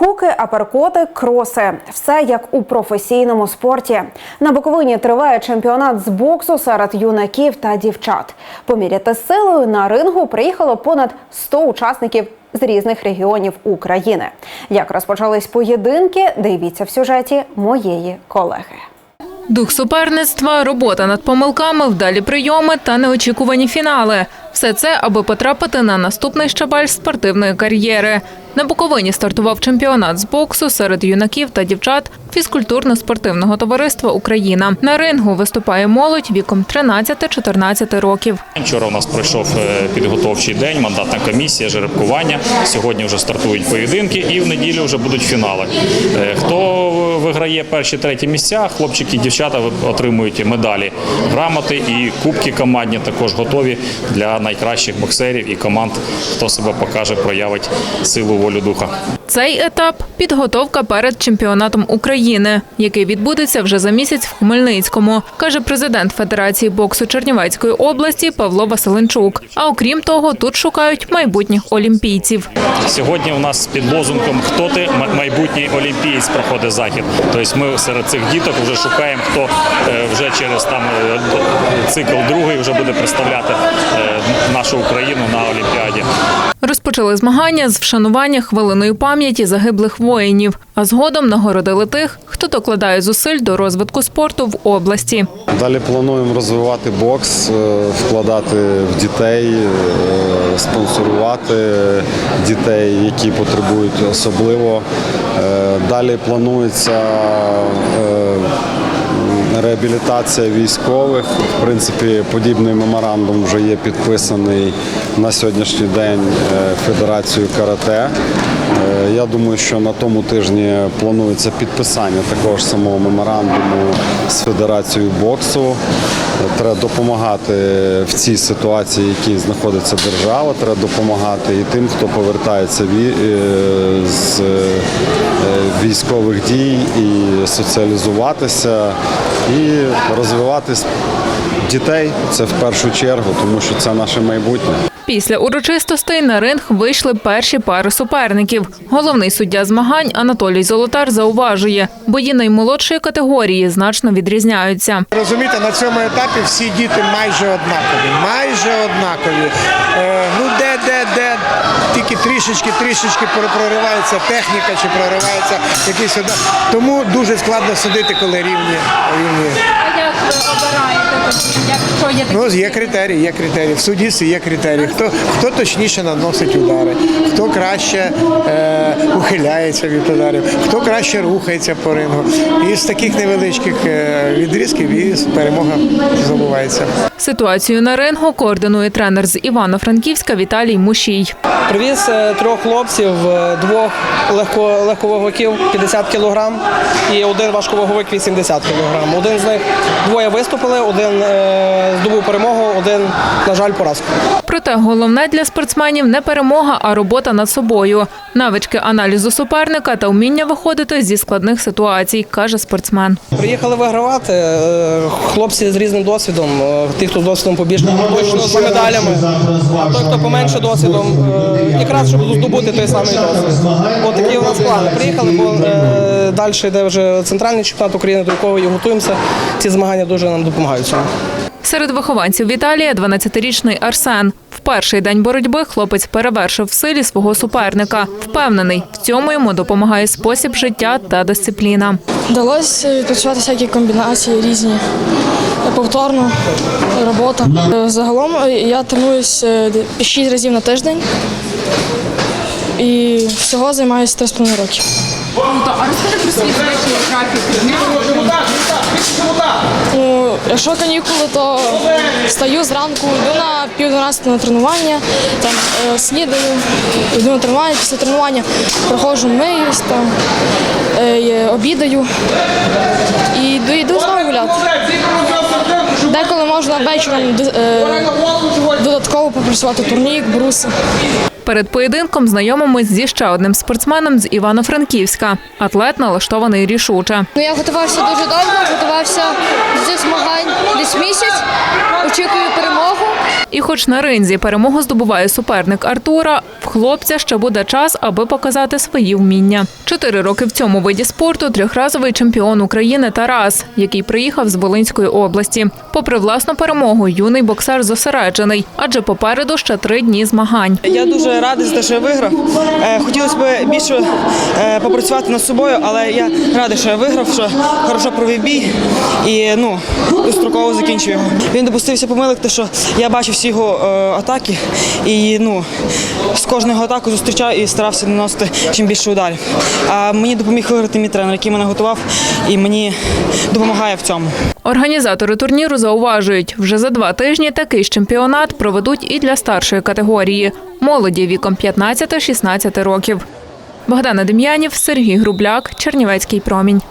Хуки, аперкоти, кроси все як у професійному спорті. На Буковині триває чемпіонат з боксу серед юнаків та дівчат. Поміряти силою на рингу приїхало понад 100 учасників з різних регіонів України. Як розпочались поєдинки, дивіться в сюжеті моєї колеги. Дух суперництва, робота над помилками, вдалі прийоми та неочікувані фінали. Все це, аби потрапити на наступний щабель спортивної кар'єри. На Буковині стартував чемпіонат з боксу серед юнаків та дівчат фізкультурно-спортивного товариства Україна. На рингу виступає молодь віком 13-14 роких. Вчора у нас пройшов е, підготовчий день, мандатна комісія, жеребкування. Сьогодні вже стартують поєдинки і в неділю вже будуть фінали. Е, Хто виграє перші треті місця, хлопчики дівчата отримують медалі, грамоти і кубки командні також готові для найкращих боксерів і команд, хто себе покаже, проявить силу волю духа. Цей етап підготовка перед чемпіонатом України, який відбудеться вже за місяць в Хмельницькому, каже президент Федерації боксу Чернівецької області Павло Василенчук. А окрім того, тут шукають майбутніх олімпійців. Сьогодні у нас під лозунгом Хто ти майбутній олімпієць проходить захід. Тобто ми серед цих діток вже шукаємо, хто е, вже через там е, цикл другий вже буде представляти е, нашу Україну на Олімпіаді. Розпочали змагання з вшанування хвилиною пам'яті загиблих воїнів, а згодом нагородили тих, хто докладає зусиль до розвитку спорту в області. Далі плануємо розвивати бокс, е, вкладати в дітей, е, спонсорувати дітей, які потребують особливо. Е, Далі планується реабілітація військових. В принципі, подібний меморандум вже є підписаний на сьогоднішній день е, Федерацією карате. Е, Я думаю, що на тому тижні планується підписання такого ж самого меморандуму з Федерацією боксу. Треба допомагати в цій ситуації, в якій знаходиться держава. Треба допомагати і тим, хто повертається е, з е, військових дій, і соціалізуватися, і розвивати дітей. Це в першу чергу, тому що це наше майбутнє. Після урочистостей на ринг вийшли перші пари суперників. Головний суддя змагань Анатолій Золотар зауважує, бої наймолодшої категорії значно відрізняються. Розумієте, на цьому етапі всі діти майже однакові. Майже однакові. Е, ну де, де, де трішечки, трішечки про- проривається техніка чи проривається якийсь одна. Тому дуже складно судити, коли рівні. рівні. Як ви обираєте є Ну, є критерії, є критерії. В суддівстві є критерії. Хто, хто точніше наносить удари, хто краще е, ухиляється від ударів, хто краще рухається по рингу. І з таких невеличких е, відрізків і перемога здобувається. Ситуацію на рингу координує тренер з Івано-Франківська Віталій Мушій. Привіз е, трьох хлопців, е, двох легко, легковаговиків 50 кг і один важковаговик 80 кг. Один з них двоє виступили, один е, здобув перемогу, один, на жаль, поразку. Проте головне для спортсменів не перемога, а робота над собою, навички аналізу суперника та вміння виходити зі складних ситуацій, каже спортсмен. Приїхали вигравати. Хлопці з різним досвідом. Ті, хто з досвідом побільше, точно з медалями. А той, хто поменше досвідом, е, якраз щоб здобути той самий досвід. От такі у нас плани. Приїхали, бо е, далі йде вже центральний чемпіонат України, до якого і готуємося. Ці змагання дуже нам допомагають. Серед вихованців Віталія 12-річний Арсен. В перший день боротьби хлопець перевершив в силі свого суперника. Впевнений, в цьому йому допомагає спосіб життя та дисципліна. Вдалося відпрацювати всякі комбінації різні, повторно робота. Е, Загалом е, я тренуюся 6 разів на тиждень і всього займаюся 3,5 роки. Ну, якщо канікули, то встаю зранку, йду на пів 12 на тренування, там е, снідаю, йду на тренування, після тренування проходжу, миюсь, там, е, обідаю і йду, йду знову гуляти. Деколи можна вечором е, додатково попрацювати турнік, бруси. Перед поєдинком знайомимось зі ще одним спортсменом з Івано-Франківська. Атлет налаштований рішуче. Ну, я готувався дуже довго, готувався до змагань десь місяць, очікую перемогу. І хоч на ринзі перемогу здобуває суперник Артура, в хлопця ще буде час, аби показати свої вміння. Чотири роки в цьому виді спорту трьохразовий чемпіон України Тарас, який приїхав з Волинської області. Попри власну перемогу, юний боксер зосереджений, адже попереду ще три дні змагань. Я дуже радий за те, що я виграв. Е, Хотілося б більше е, попрацювати над собою, але я радий, що я виграв, що хорошо провів бій і ну строково закінчив його. Він допустився помилок, те, що я бачив всі його е, атаки, і ну з кожного атаку зустрічав і старався наносити чим більше ударів. А мені допоміг виграти мій тренер, який мене готував, і мені допомагає в цьому. Організатори турніру зауважують, вже за два тижні такий ж чемпіонат проведуть і для старшої категорії молоді віком 15-16 років. Богдана Дем'янів, Сергій Грубляк, Чернівецький промінь.